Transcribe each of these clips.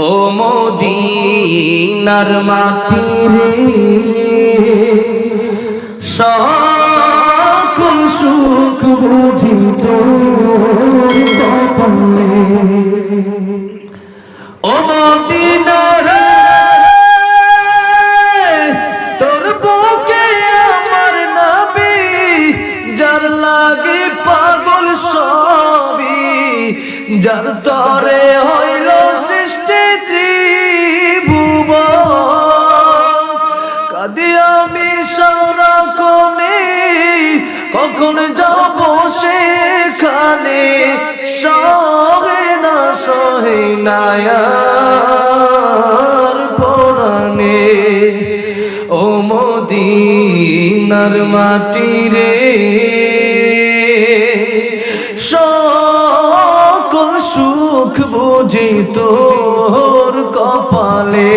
ও মদিনার মাটি রে, সকল সুখ বুঝি কপালে ও মদিনার তোর বুকে আমার নবী, যার লাগে পাগল সবই, যার তরে হইল আমি সারাকনে কখন যাব সেখানে সহে না সহে নায়ার পরাণে। ও মদিনার মাটি রে সুখ বুঝি কপালে।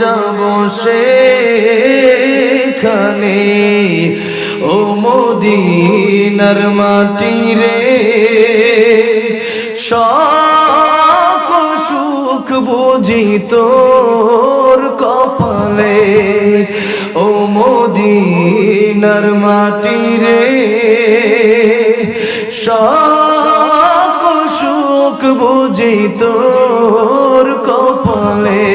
যাব সেখানে? ও মদিনার মাটি রে সুখ বুঝি তোর কপালে। ও মদিনার মাটি রে, সকল সুখ বুঝি তোর কপালে।